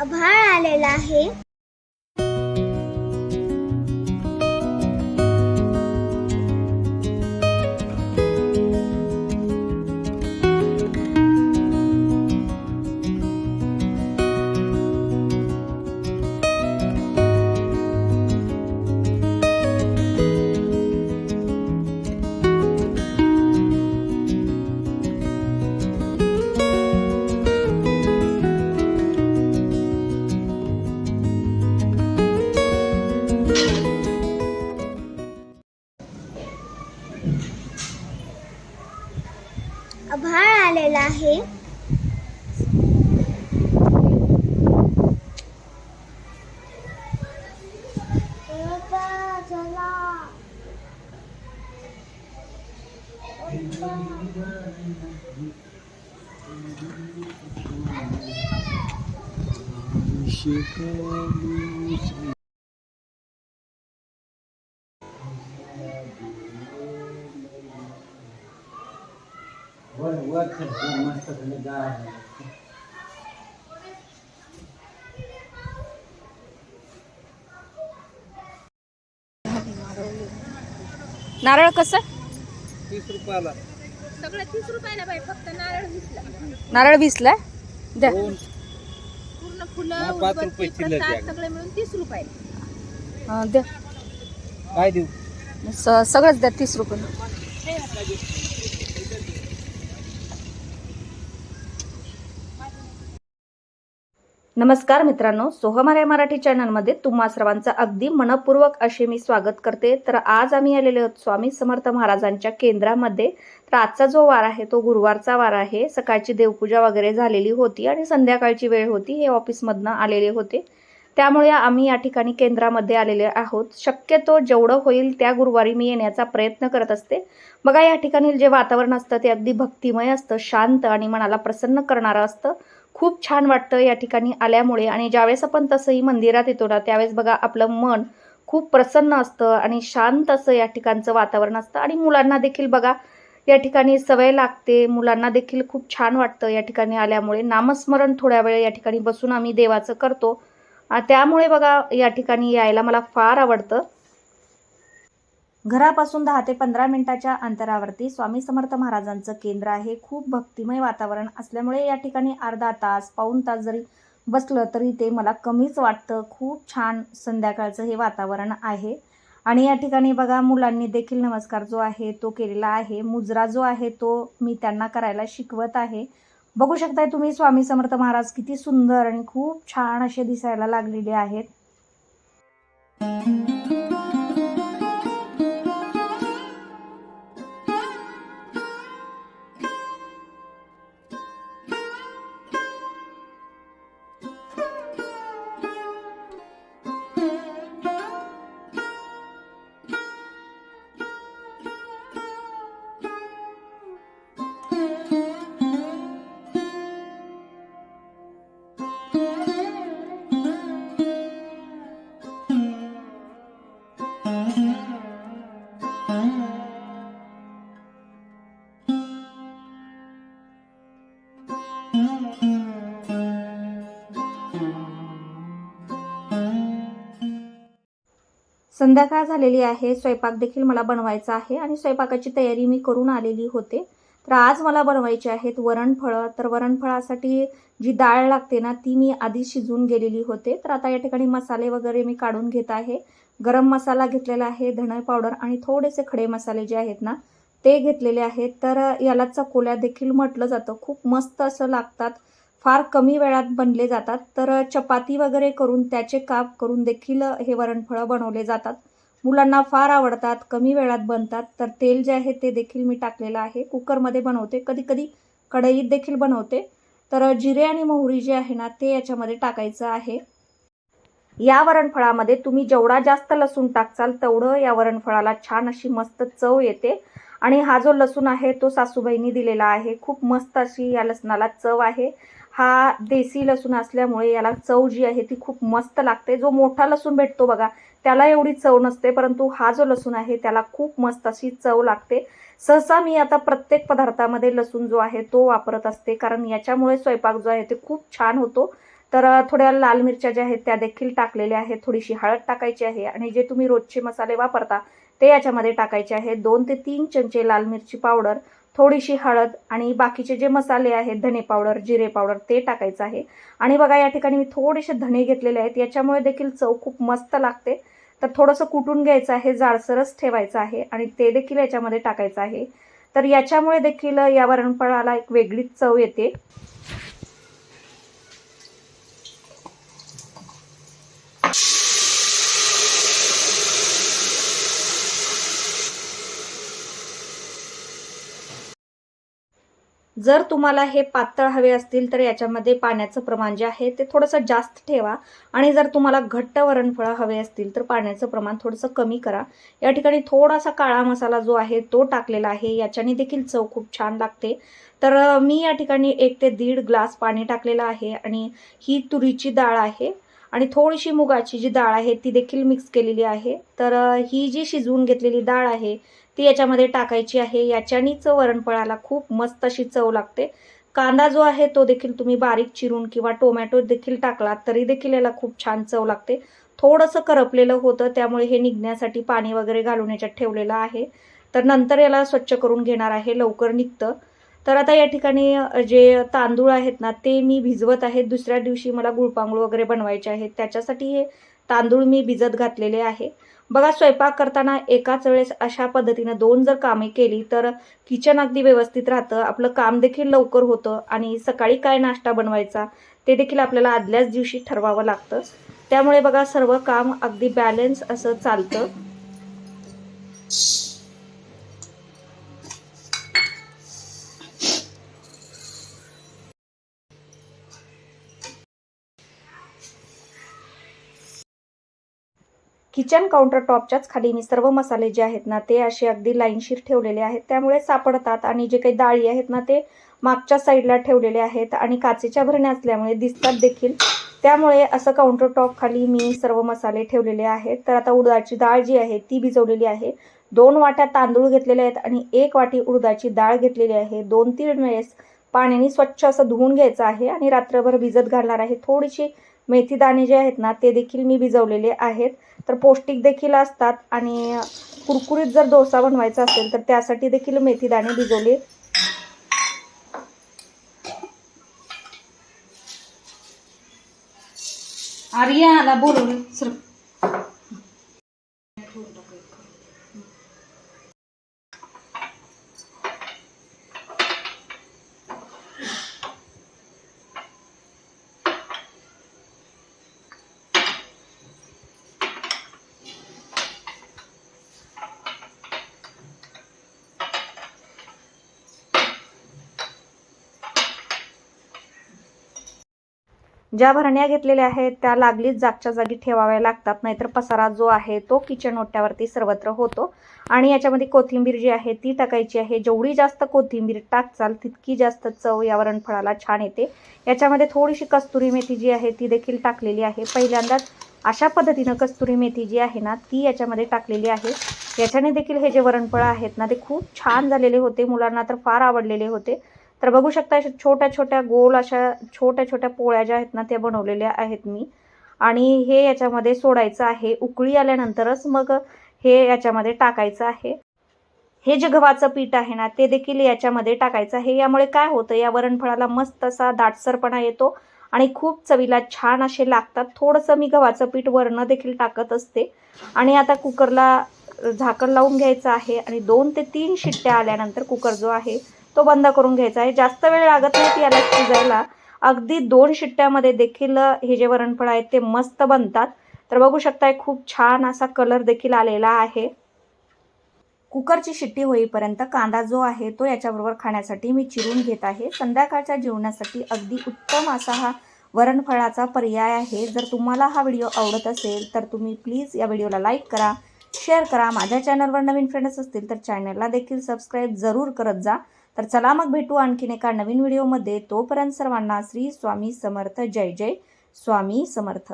आभाळ आलेला आहे. आभाळ आलेला आहे. वर मस्त. नारळ कसं? तीस रुपयाला. सगळं तीस रुपयाला बाई फक्त नारळ विसला. नारळ वीसला? द्या. पूर्ण फुलं पाच रुपये. सगळे मिळून तीस रुपयाला हा, द्या. काय देऊ? सगळंच द्या तीस रुपये. नमस्कार मित्रांनो सोहमारे मराठी चॅनलमध्ये तुम्हा सर्वांचं अगदी मनपूर्वक असे मी स्वागत करते. तर आज आम्ही आलेले आहोत स्वामी समर्थ महाराजांच्या केंद्रामध्ये. तर आजचा जो वार आहे तो गुरुवारचा वार आहे. सकाळची देवपूजा वगैरे झालेली होती आणि संध्याकाळची वेळ होती हे ऑफिसमधनं आलेले होते. त्यामुळे आम्ही या ठिकाणी केंद्रामध्ये आलेले आहोत. शक्यतो जेवढं होईल त्या गुरुवारी मी येण्याचा प्रयत्न करत असते. बघा या ठिकाणी जे वातावरण असतं ते अगदी भक्तिमय असतं शांत आणि मनाला प्रसन्न करणारं असतं. खूप छान वाटतं या ठिकाणी आल्यामुळे. आणि ज्यावेळेस आपण तसंही मंदिरात येतो ना त्यावेळेस बघा आपलं मन खूप प्रसन्न असतं आणि शांत असं या ठिकाणचं वातावरण असतं. आणि मुलांना देखील बघा या ठिकाणी सवय लागते. मुलांना देखील खूप छान वाटतं या ठिकाणी आल्यामुळे. नामस्मरण थोड्या वेळ या ठिकाणी बसून आम्ही देवाचं करतो. त्यामुळे बघा या ठिकाणी यायला मला फार आवडतं. घरापासून दहा ते पंधरा मिनिटाच्या अंतरावरती स्वामी समर्थ महाराजांचं केंद्र आहे. खूप भक्तिमय वातावरण असल्यामुळे या ठिकाणी अर्धा तास पाऊण तास जरी बसलं तरी ते मला कमीच वाटतं. खूप छान संध्याकाळचं हे वातावरण आहे. आणि या ठिकाणी बघा मुलांनी देखील नमस्कार जो आहे तो केलेला आहे. मुजरा जो आहे तो मी त्यांना करायला शिकवत आहे. बघू शकताय तुम्ही स्वामी समर्थ महाराज किती सुंदर आणि खूप छान असे दिसायला लागलेले आहेत. संध्याकाळ झालेली आहे. स्वयंपाक देखील मला बनवायचा आहे आणि स्वयंपाकाची तयारी मी करून आलेली होते. तर आज मला बनवायची आहेत वरणफळं तर वरणफळासाठी जी डाळ लागते ना ती मी आधी शिजून गेलेली होते. तर आता या ठिकाणी मसाले वगैरे मी काढून घेत आहे. गरम मसाला घेतलेला आहे धणे पावडर आणि थोडेसे खडे मसाले जे आहेत ना ते घेतलेले आहेत. तर याला चकोल्या देखील म्हटलं जातं. खूप मस्त असं लागतात. फार कमी वेळात बनले जातात. तर चपाती वगैरे करून त्याचे काप करून देखील हे वरणफळं बनवले जातात. मुलांना फार आवडतात कमी वेळात बनतात. तर तेल जे आहे ते देखील मी टाकलेलं आहे. कुकरमध्ये बनवते. कधी कधी कढईत देखील बनवते. तर जिरे आणि मोहरी जे आहे ना ते याच्यामध्ये टाकायचं आहे. या वरणफळामध्ये तुम्ही जेवढा जास्त लसूण टाकचाल तेवढं या वरणफळाला छान अशी मस्त चव येते. आणि हा जो लसूण आहे तो सासूबाईंनी दिलेला आहे. खूप मस्त अशी या लसणाला चव आहे. हा देसी लसूण असल्यामुळे याला चव जी आहे ती खूप मस्त लागते. जो मोठा लसूण भेटतो बघा त्याला एवढी चव नसते परंतु हा जो लसूण आहे त्याला खूप मस्त अशी चव लागते. सहसा मी आता प्रत्येक पदार्थामध्ये लसूण जो आहे तो वापरत असते कारण याच्यामुळे स्वयंपाक जो आहे ते खूप छान होतो. तर थोड्या लाल मिरच्या ज्या आहेत त्या देखील टाकलेल्या आहेत. थोडीशी हळद टाकायची आहे आणि जे तुम्ही रोजचे मसाले वापरता ते याच्यामध्ये टाकायचे आहेत. दोन ते तीन चमचे लाल मिरची पावडर थोडीशी हळद आणि बाकीचे जे मसाले आहेत धने पावडर जिरे पावडर ते टाकायचं आहे. आणि बघा या ठिकाणी मी थोडेसे धणे घेतलेले आहेत. याच्यामुळे देखील चव खूप मस्त लागते. तर थोडंसं कुटून घ्यायचं आहे जाडसरच ठेवायचं आहे आणि ते देखील याच्यामध्ये टाकायचं आहे. तर याच्यामुळे देखील या वरणफळाला एक वेगळीच चव येते. जर तुम्हाला हे पातळ हवे असतील तर याच्यामध्ये पाण्याचं प्रमाण जे आहे ते थोडंसं जास्त ठेवा. आणि जर तुम्हाला घट्ट वरणफळं हवे असतील तर पाण्याचं प्रमाण थोडंसं कमी करा. या ठिकाणी थोडासा काळा मसाला जो आहे तो टाकलेला आहे. याच्याने देखील चव खूप छान लागते. तर मी या ठिकाणी एक ते दीड ग्लास पाणी टाकलेलं आहे आणि ही तुरीची डाळ आहे. आणि थोडीशी मुगाची जी डाळ आहे ती देखील मिक्स केलेली आहे. तर ही जी शिजवून घेतलेली डाळ आहे ती याच्यामध्ये टाकायची आहे. याच्यानीच वरणपळाला खूप मस्त अशी चव लागते. कांदा जो आहे तो देखील तुम्ही बारीक चिरून किंवा टोमॅटो देखील टाकला तरी देखील याला खूप छान चव लागते. थोडंसं करपलेलं होतं त्यामुळे हे निघण्यासाठी पाणी वगैरे घालून याच्यात ठेवलेलं आहे. तर नंतर याला स्वच्छ करून घेणार आहे लवकर निघतं. तर आता या ठिकाणी जे तांदूळ आहेत ना ते मी भिजवत आहेत दुसऱ्या दिवशी मला गुळपांगूळ वगैरे बनवायचे आहेत. त्याच्यासाठी हे तांदूळ मी भिजत घातलेले आहे. बघा स्वयंपाक करताना एकाच वेळेस अशा पद्धतीनं दोन जर कामे केली तर किचन अगदी व्यवस्थित राहतं आपलं काम देखील लवकर होतं आणि सकाळी काय नाश्ता बनवायचा ते देखील आपल्याला आदल्याच दिवशी ठरवावं लागतं. त्यामुळे बघा सर्व काम अगदी बॅलन्स असं चालतं. किचन काउंटर टॉपच्याच खाली मी सर्व मसाले जे आहेत ना ते असे अगदी लाईनशीर ठेवलेले आहेत. त्यामुळे सापडतात आणि जे काही डाळी आहेत ना ते मागच्या साईडला ठेवलेले आहेत आणि काचेच्या भरण्या असल्यामुळे दिसतात देखील. त्यामुळे असं काउंटर टॉप खाली मी सर्व मसाले ठेवलेले आहेत. तर आता उडदाची डाळ जी आहे ती भिजवलेली आहे. दोन वाट्या तांदूळ घेतलेले आहेत आणि एक वाटी उडदाची डाळ घेतलेली आहे. दोन तीन वेळेस पाण्याने स्वच्छ असं धुवून घ्यायचं आहे आणि रात्रभर भिजत घालणार आहे. थोडीशी मेथी दाणे जे आहेत ना ते देखील मी भिजवलेले आहेत. तर पौष्टिक देखील असतात आणि कुरकुरीत जर डोसा बनवायचा असेल तर त्यासाठी देखील मेथी दाणे भिजवले. आर्याला बोलवलं सर. ज्या भरण्या घेतलेल्या आहेत त्या लागलीच जागच्या जागी ठेवाव्या लागतात. नाहीतर पसारा जो आहे तो किचन ओट्यावरती सर्वत्र होतो. आणि याच्यामध्ये कोथिंबीर जी आहे ती टाकायची आहे. जेवढी जास्त कोथिंबीर टाकचाल तितकी जास्त चव या वरणफळाला छान येते. याच्यामध्ये थोडीशी कस्तुरी मेथी जी आहे ती देखील टाकलेली आहे. पहिल्यांदाच अशा पद्धतीनं कस्तुरी मेथी जी आहे ना ती याच्यामध्ये टाकलेली आहे. याच्याने देखील हे जे वरणफळं आहेत ना ते खूप छान झालेले होते. मुलांना तर फार आवडलेले होते. तर बघू शकता अशा छोट्या छोट्या गोल अशा छोट्या छोट्या पोळ्या ज्या आहेत ना त्या बनवलेल्या आहेत मी. आणि हे याच्यामध्ये सोडायचं आहे. उकळी आल्यानंतरच मग हे याच्यामध्ये टाकायचं आहे. हे जे गव्हाचं पीठ आहे ना ते देखील याच्यामध्ये टाकायचं आहे. यामुळे काय होतं या वरणफळाला मस्त असा दाटसरपणा येतो आणि खूप चवीला छान असे लागतात. थोडंसं मी गव्हाचं पीठ वरणं देखील टाकत असते. आणि आता कुकरला झाकण लावून घ्यायचं आहे आणि दोन ते तीन शिट्ट्या आल्यानंतर कुकर जो आहे तो बंद करून घ्यायचा आहे. जास्त वेळ लागत नाही याला शिजायला. अगदी दोन शिट्ट्यामध्ये देखील हे जे वरणफळ आहेत ते मस्त बनतात. तर बघू शकताय खूप छान असा कलर देखील आलेला आहे. कुकरची शिट्टी होईपर्यंत कांदा जो आहे तो याच्याबरोबर खाण्यासाठी मी चिरून घेत आहे. संध्याकाळच्या जेवणासाठी अगदी उत्तम असा हा वरणफळाचा पर्याय आहे. जर तुम्हाला हा व्हिडिओ आवडत असेल तर तुम्ही प्लीज या व्हिडिओला लाईक करा शेअर करा. माझ्या चॅनलवर नवीन फ्रेंड्स असतील तर चॅनलला देखील सबस्क्राईब जरूर करत जा. तर चला मग भेटू आणखीन एका नवीन व्हिडिओमध्ये. तोपर्यंत सर्वांना श्री स्वामी समर्थ. जय जय. स्वामी समर्थ.